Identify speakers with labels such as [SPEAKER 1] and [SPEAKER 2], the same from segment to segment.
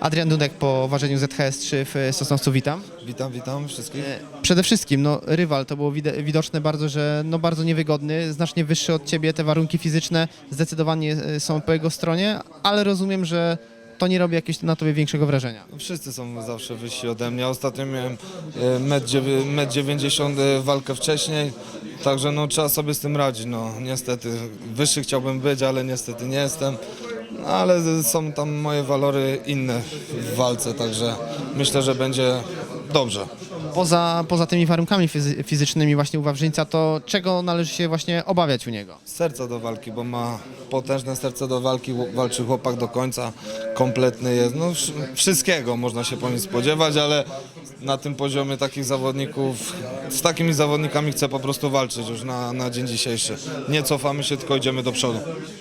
[SPEAKER 1] Adrian Dudek po ważeniu ZHS3 w Sosnowcu, witam.
[SPEAKER 2] Witam, witam wszystkich.
[SPEAKER 1] E, Przede wszystkim, no, rywal to było widoczne bardzo, że no, bardzo niewygodny, znacznie wyższy od ciebie, te warunki fizyczne zdecydowanie e, są po jego stronie, ale rozumiem, że to nie robi jakiegoś na tobie większego wrażenia.
[SPEAKER 2] Wszyscy są zawsze wyżsi ode mnie. Ostatnio miałem e, metr dziewię- metr 90 e, walkę wcześniej, także no, trzeba sobie z tym radzić. No, niestety wyższy chciałbym być, ale niestety nie jestem. No, ale są tam moje walory inne w walce, także myślę, że będzie dobrze.
[SPEAKER 1] Poza, poza tymi warunkami fizy- fizycznymi właśnie u Wawrzyńca, to czego należy się właśnie obawiać u niego?
[SPEAKER 2] Serca do walki, bo ma potężne serce do walki, walczy chłopak do końca, kompletny jest. No, wsz- wszystkiego można się po nim spodziewać, ale na tym poziomie takich zawodników, z takimi zawodnikami chcę po prostu walczyć już na, na dzień dzisiejszy. Nie cofamy się, tylko idziemy do przodu.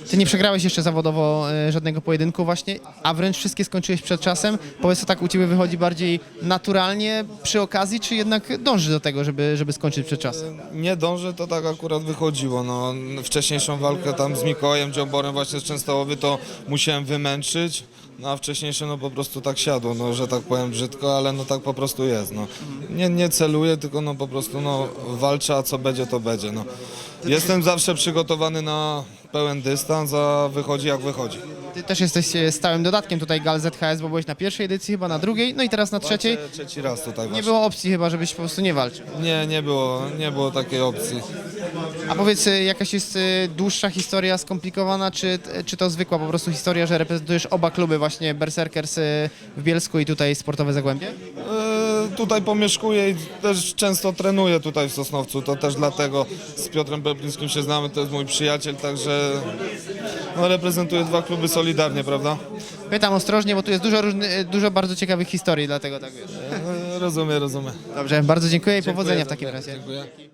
[SPEAKER 1] Ty nie przegrałeś jeszcze zawodowo e, żadnego pojedynku właśnie, a wręcz wszystkie skończyłeś przed czasem. Powiedz, to tak u ciebie wychodzi bardziej naturalnie przy okazji, czy jednak dążysz do tego, żeby, żeby skończyć przed czasem?
[SPEAKER 2] Nie dążę, to tak akurat wychodziło. No, wcześniejszą walkę tam z Mikołajem Dziomborem właśnie z Częstochowy to musiałem wymęczyć. No a wcześniejsze no po prostu tak siadło, no że tak powiem brzydko, ale no tak po prostu jest. No. Nie, nie celuję, tylko no po prostu no walczę, a co będzie to będzie. No. Jestem zawsze przygotowany na pełen dystans, a wychodzi jak wychodzi.
[SPEAKER 1] Ty też jesteś e, stałym dodatkiem tutaj GAL ZHS, bo byłeś na pierwszej edycji, chyba na drugiej, no i teraz na trzeciej.
[SPEAKER 2] Trzeci, trzeci raz tutaj
[SPEAKER 1] Nie
[SPEAKER 2] właśnie.
[SPEAKER 1] było opcji chyba, żebyś po prostu nie walczył.
[SPEAKER 2] Nie, nie było, nie było takiej opcji.
[SPEAKER 1] A powiedz, e, jakaś jest e, dłuższa historia, skomplikowana, czy, czy to zwykła po prostu historia, że reprezentujesz oba kluby, właśnie Berserkers e, w Bielsku i tutaj Sportowe Zagłębie?
[SPEAKER 2] Tutaj pomieszkuję i też często trenuję tutaj w Sosnowcu, to też dlatego z Piotrem Peplińskim się znamy, to jest mój przyjaciel, także no, reprezentuję dwa kluby solidarnie, prawda?
[SPEAKER 1] Pytam ostrożnie, bo tu jest dużo, różny, e, dużo bardzo ciekawych historii, dlatego tak wiesz.
[SPEAKER 2] E, rozumiem, rozumiem.
[SPEAKER 1] Dobrze, bardzo dziękuję i powodzenia w takim razie.
[SPEAKER 2] Dziękuję.